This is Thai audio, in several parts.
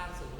ล่างสูง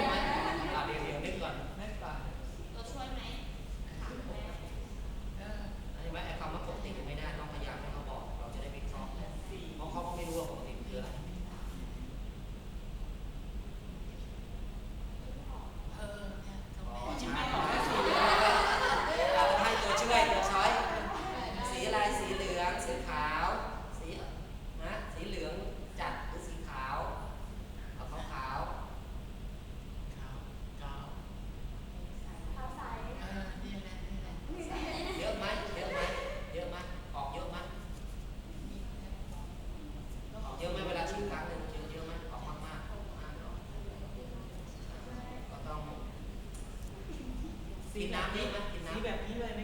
สีแบบนี้เลยไหม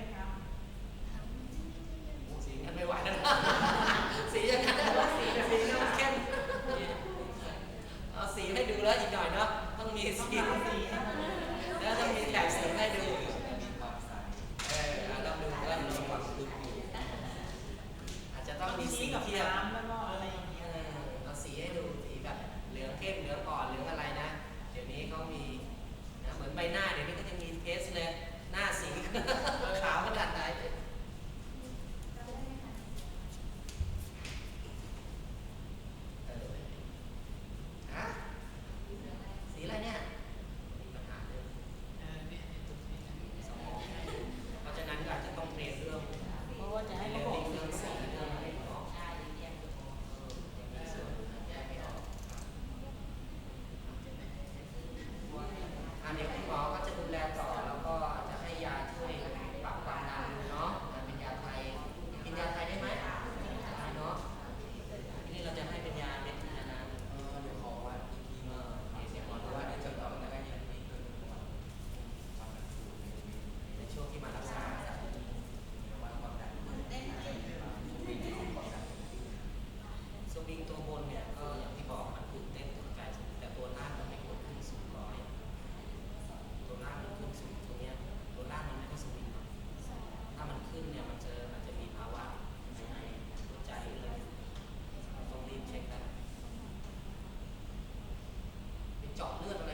小乐的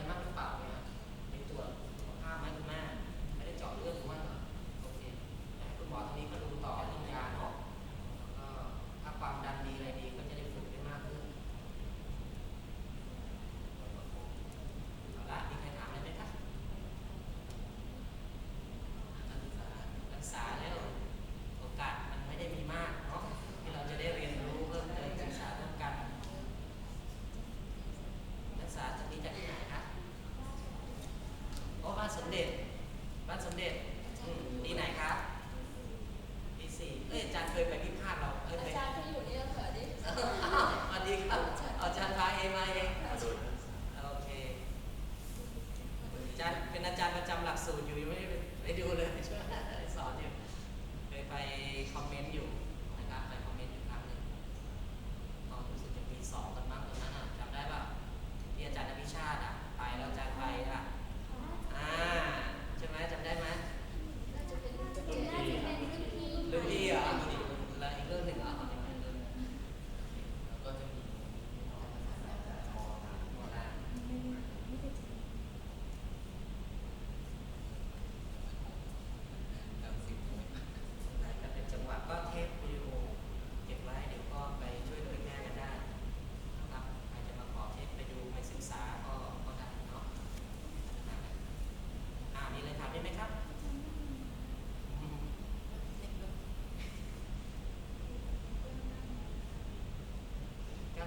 那怎么练？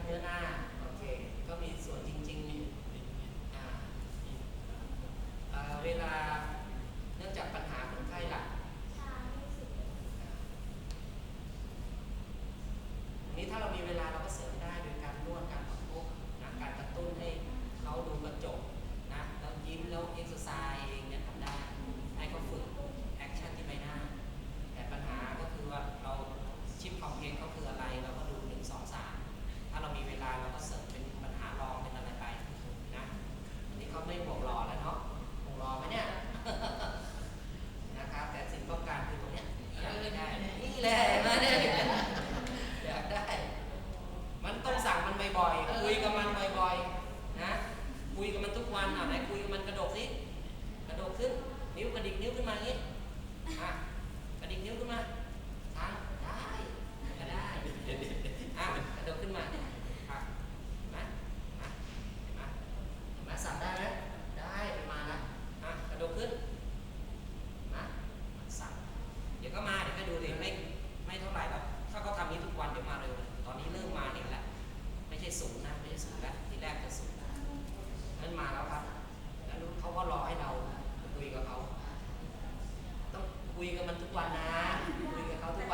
เนื้อหน้าโอเคก็มีส่วนจริงๆอยู่เวลาเนื่องจากปัญหาของไข้หลักอันนี้ถ้าเรามีเวลาเราก็เสริมได้โดยการนวดการประคบนะการกระตุ้นให้เขาดูกระจกนะแล้วยิ้มแล้วเอ็กซ์ไซส์เองเนี่ยทำได้ให้เขาฝึกแอคชั่นที่ใบหน้า แต่ปัญหาก็คือว่าเราชิปคอมเพล็กก็คืออะไรเราก็ดูหนึ่งสองสามุยกับเขาต้องคุยกับมันทุกวันนะคุยกับเขาทุก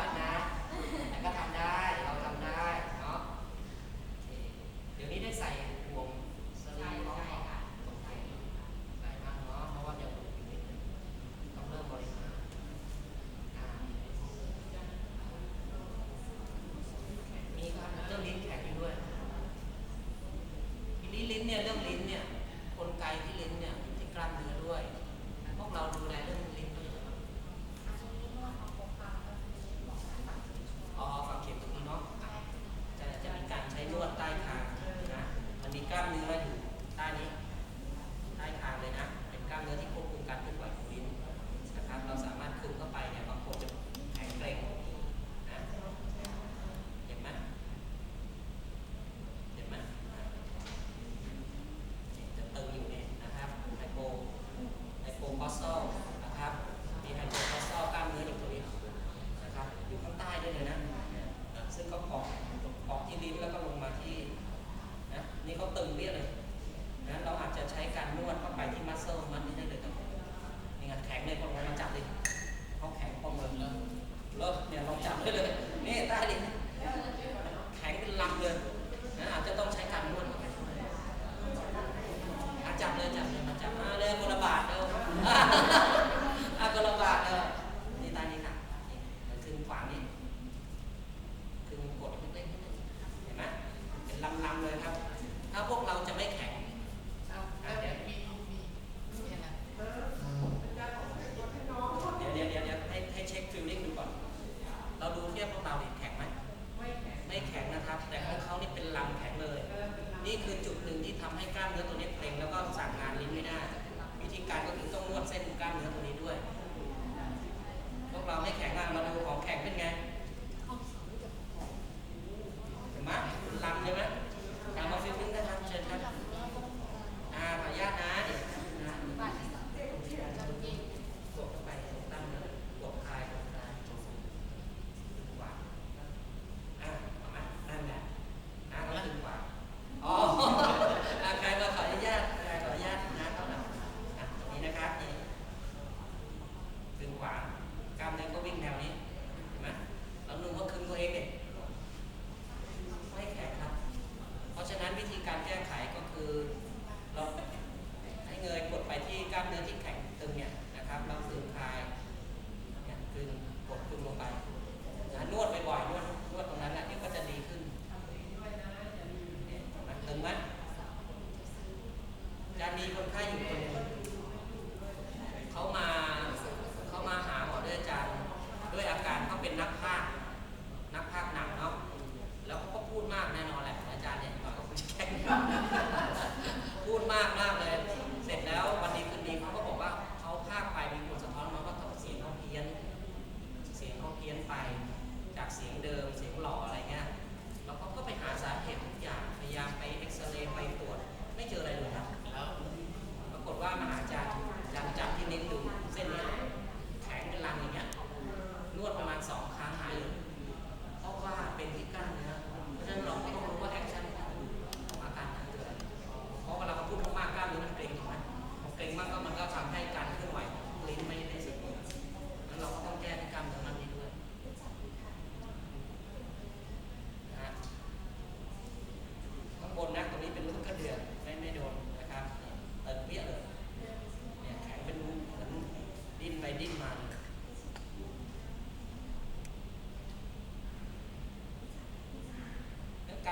Maka, 个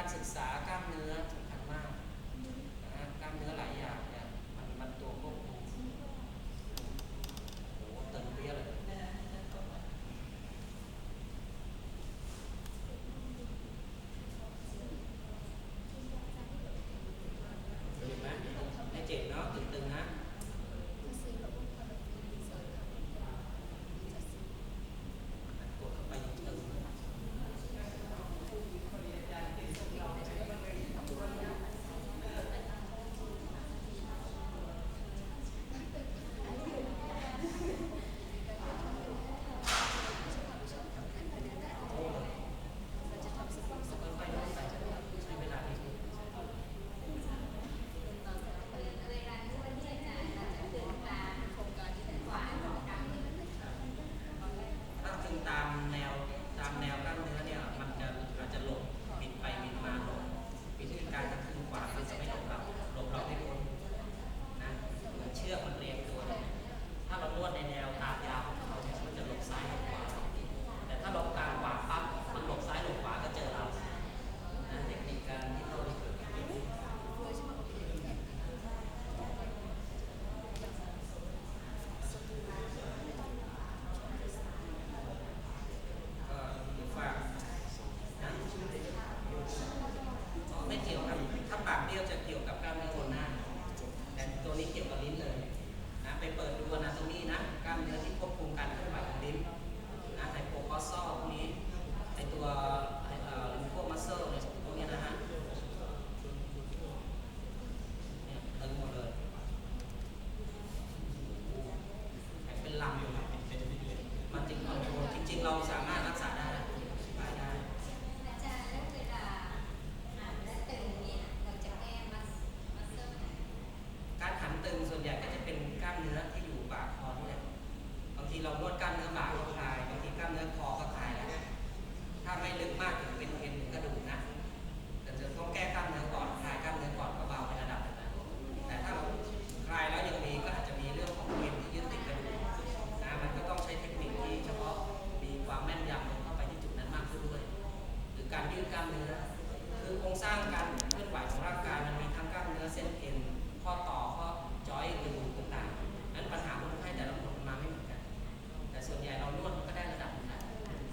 การศึกษากล้ามเนื้อ